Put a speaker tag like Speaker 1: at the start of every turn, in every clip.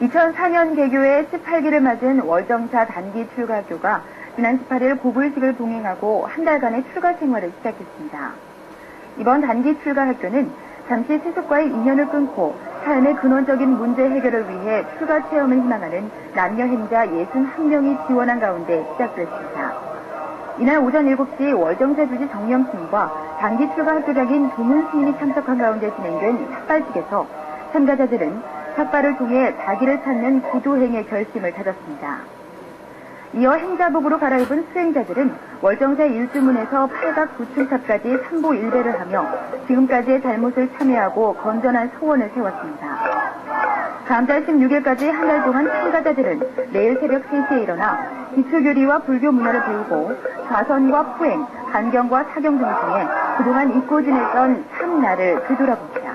Speaker 1: 2004년 개교의 18기를 맞은 월정사 단기 출가교가 지난 18일 고불식을 동행하고 한 달간의 출가 생활을 시작했습니다. 이번 단기 출가 학교는 잠시 세속과의 인연을 끊고 삶의 근원적인 문제 해결을 위해 출가 체험을 희망하는 남녀 행자 61명이 지원한 가운데 시작됐습니다. 이날 오전 7시 월정사 주지 정영 스님과 단기 출가 학교장인 동은 스님이 참석한 가운데 진행된 삭발식에서 참가자들은 삭발을 통해 자기를 찾는 구도행의 결심을 다졌습니다. 이어 행자복으로 갈아입은 수행자들은 월정사 일주문에서 팔각 구층탑까지 삼보 일배를 하며 지금까지의 잘못을 참회하고 건전한 소원을 세웠습니다. 다음 달 16일까지 한 달 동안 참가자들은 내일 새벽 3시에 일어나 기초교리와 불교 문화를 배우고 좌선과 후행, 간경과 사경 등을 통해 그동안 잊고 지냈던 참나를 되돌아봅니다.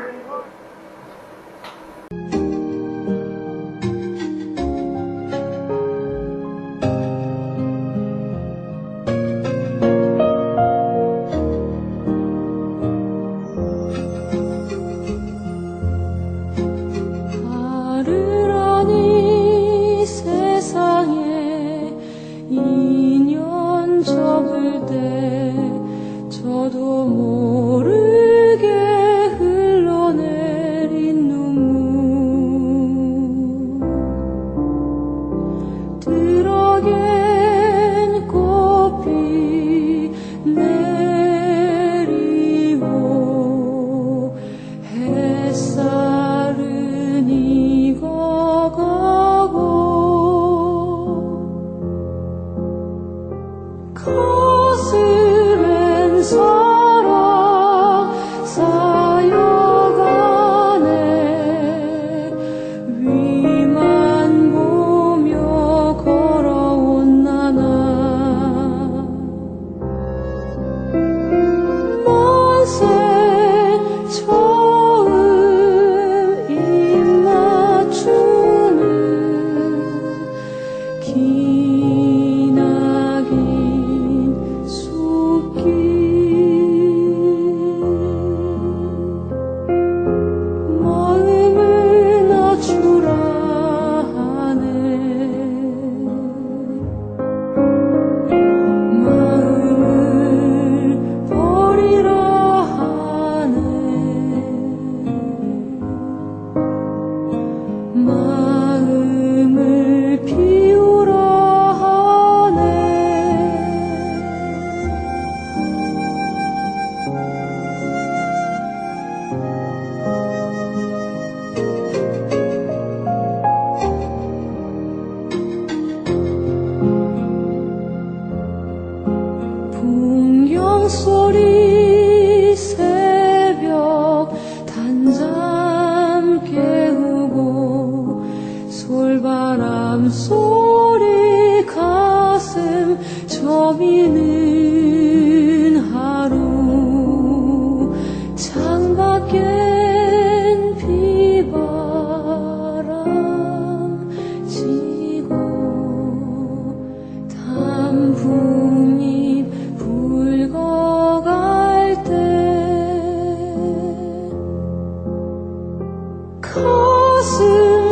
Speaker 2: 소리 새벽 단잠 깨우고 솔바람 소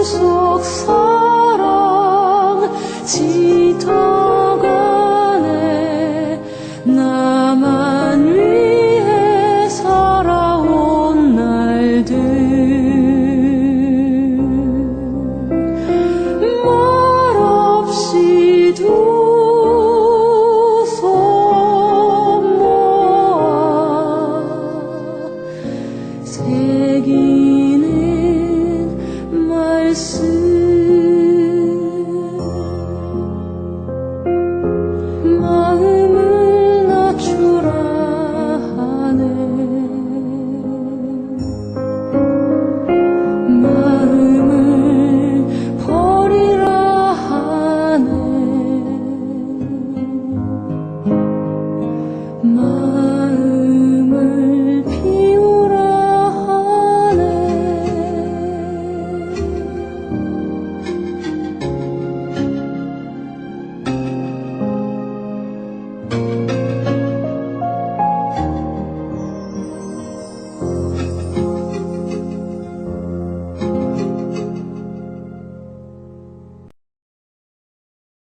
Speaker 2: 속 사랑 是。